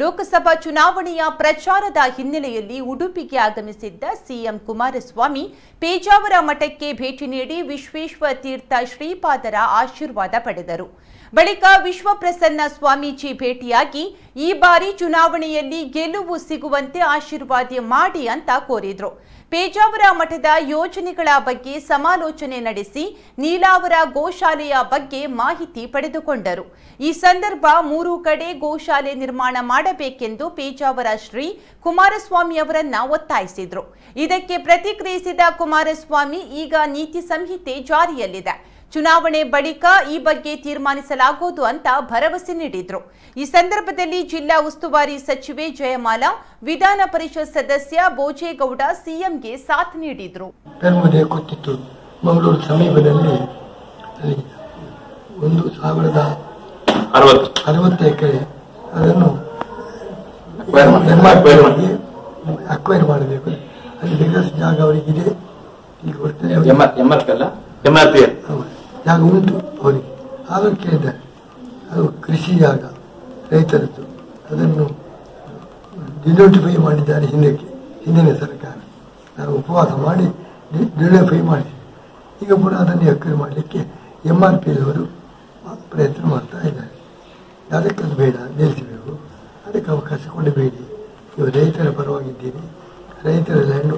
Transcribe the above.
ಲೋಕಸಭಾ ಚುನಾವಣೆಯ ಪ್ರಚಾರದ ಹಿನ್ನೆಲೆಯಲ್ಲಿ ಉಡುಪಿಗೆ ಆಗಮಿಸಿದ್ದ ಸಿಎಂ ಕುಮಾರಸ್ವಾಮಿ ಪೇಜಾವರ ಮಠಕ್ಕೆ ಭೇಟಿ ನೀಡಿ ವಿಶ್ವೇಶ್ವರ ತೀರ್ಥ ಶ್ರೀಪಾದರ ಆಶೀರ್ವಾದ ಪಡೆದರು. ಬಳಿಕ ವಿಶ್ವಪ್ರಸನ್ನ ಸ್ವಾಮೀಜಿ ಭೇಟಿಯಾಗಿ ಈ ಬಾರಿ ಚುನಾವಣೆಯಲ್ಲಿ ಗೆಲುವು ಸಿಗುವಂತೆ ಆಶೀರ್ವಾದ ಮಾಡಿ ಅಂತ ಕೋರಿದ್ರು. ಪೇಜಾವರ ಮಠದ ಯೋಜನೆಗಳ ಬಗ್ಗೆ ಸಮಾಲೋಚನೆ ನಡೆಸಿ ನೀಲಾವರ ಗೋಶಾಲೆಯ ಬಗ್ಗೆ ಮಾಹಿತಿ ಪಡೆದುಕೊಂಡರು. ಈ ಸಂದರ್ಭ ಮೂರು ಕಡೆ ಗೋಶಾಲೆ ನಿರ್ಮಾಣ ಮಾಡಬೇಕೆಂದು ಪೇಜಾವರ ಶ್ರೀ ಕುಮಾರಸ್ವಾಮಿ ಅವರನ್ನ ಒತ್ತಾಯಿಸಿದ್ರು. ಇದಕ್ಕೆ ಪ್ರತಿಕ್ರಿಯಿಸಿದ ಕುಮಾರಸ್ವಾಮಿ, ಈಗ ನೀತಿ ಸಂಹಿತೆ ಜಾರಿಯಲ್ಲಿದೆ. ಚುನಾವಣೆ ಬಳಿಕ ಈ ಬಗ್ಗೆ ತೀರ್ಮಾನಿಸಲಾಗುವುದು ಅಂತ ಭರವಸೆ ನೀಡಿದ್ರು. ಈ ಸಂದರ್ಭದಲ್ಲಿ ಜಿಲ್ಲಾ ಉಸ್ತುವಾರಿ ಸಚಿವೆ ಜಯಮಾಲಾ ವಿಧಾನ ಪರಿಷತ್ ಸದಸ್ಯ ಬೋಜೇಗೌಡ ಸಿಎಂಗೆ ಸಾಥ್ ನೀಡಿದ್ರು. ಮಂಗಳೂರು ಸಮೀಪದಲ್ಲಿ ಅಲ್ಲಿ ಒಂದು ಸಾವಿರದ ಅರವತ್ತು. ಎಕರೆ ಅದನ್ನು. ಅಕ್ವೈರ್ ಮಾಡಬೇಕು. ಅಲ್ಲಿ ಜಾಗ ಅವರಿಗಿದೆ. ಈಗ ಜಾಗ ಉಂಟು ಅವರಿಗೆ ಆದರೂ ಕೇಳಿದ್ದಾರೆ ಅದು ಕೃಷಿ ಜಾಗ, ರೈತರದ್ದು. ಅದನ್ನು ಡಿನೋಟಿಫೈ ಮಾಡಿದ್ದಾರೆ ಹಿಂದಕ್ಕೆ, ಹಿಂದಿನ ಸರ್ಕಾರ. ನಾನು ಉಪವಾಸ ಮಾಡಿ ಡಿನೋಟಿಫೈ ಮಾಡಿದ್ವಿ ಈಗ ಪುನಃ ಅದನ್ನು ಎಕ್ರೆ ಮಾಡಲಿಕ್ಕೆ ಎಂ ಆರ್ ಪಿಯವರು ಪ್ರಯತ್ನ ಮಾಡ್ತಾ ಇದ್ದಾರೆ. ಅದಕ್ಕೆ ಅದು ಬೇಡ, ನಿಲ್ಲಿಸಬೇಕು. ಅದಕ್ಕೆ ಅವಕಾಶ ಕೊಡಬೇಡಿ. ನೀವು ರೈತರ ಪರವಾಗಿದ್ದೀರಿ. ರೈತರ ಲ್ಯಾಂಡ್